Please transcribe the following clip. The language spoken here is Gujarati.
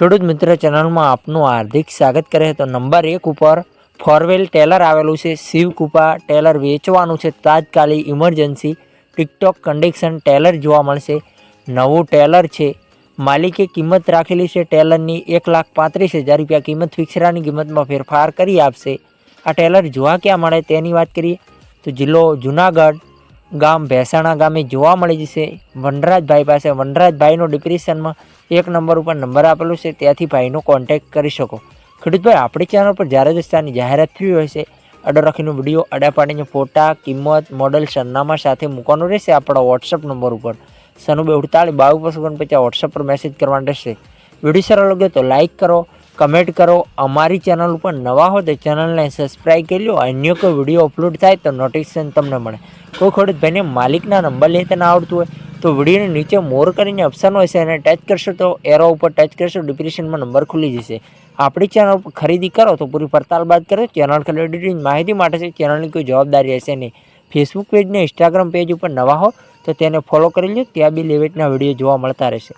ખેડૂત મિત્ર ચેનલમાં આપનું હાર્દિક સ્વાગત કરે તો નંબર એક ઉપર ફોરવેલ ટેલર આવેલું છે. શિવકૃપા ટેલર વેચવાનું છે. તાત્કાલિક ઇમરજન્સી ટિકટોક કન્ડિક્શન ટેલર જોવા મળશે. નવું ટેલર છે. માલિકે કિંમત રાખેલી છે. ટેલરની એક લાખ પાંત્રીસ હજાર રૂપિયા કિંમત ફિક્સરાની કિંમતમાં ફેરફાર કરી આપશે. આ ટેલર જોવા ક્યાં મળે તેની વાત કરીએ. તો જિલ્લો જુનાગઢ ગામ ભેસાણા ગામે જોવા મળી જશે. વનરાજભાઈ પાસે, વનરાજભાઈનો ડિપ્રેશનમાં એક નંબર ઉપર નંબર આપેલો છે. ત્યાંથી ભાઈનો કોન્ટેક્ટ કરી શકો. ખેડૂતભાઈ, આપણી ચેનલ પર જ્યારે દસ્તાની જાહેરાત થઈ હોય છે, અડો રાખીનો વીડિયો અડા પાડીને ફોટા, કિંમત મોડલ સરનામા સાથે મૂકવાનું રહેશે આપણા વોટ્સઅપ નંબર ઉપર. સનુબે ઉડતાળી બાવીસ પચાસ ઓગણપચાસ વોટ્સઅપ પર મેસેજ કરવાનો રહેશે. વીડિયો સારો લાગ્યો તો લાઇક કરો. કમેન્ટ કરો. અમારી ચેનલ ઉપર નવા હો તો ચેનલને સબસ્ક્રાઈબ કરી લો અન્ય કોઈ વીડિયો અપલોડ થાય તો નોટિફિકેશન તમને મળે. કોઈ ખેડૂત ભાઈને માલિકના નંબર લેતા ના આવડતું હોય તો વિડીયોની નીચે મોર કરીને ઓપ્શન હોય છે એને ટચ કરશો તો એરો ઉપર ટચ કરશો ડિપ્રેશનમાં નંબર ખુલી જશે. આપણી ચેનલ ઉપર ખરીદી કરો તો પૂરી પડતાલ બાદ કરો. ચેનલ ખરીદી માહિતી માટે છે. ચેનલની કોઈ જવાબદારી હશે નહીં. ફેસબુક પેજ ને ઇન્સ્ટાગ્રામ પેજ ઉપર નવા હો તો તેને ફોલો કરી લો ત્યાં બી લેવેટના વીડિયો જોવા મળતા રહેશે.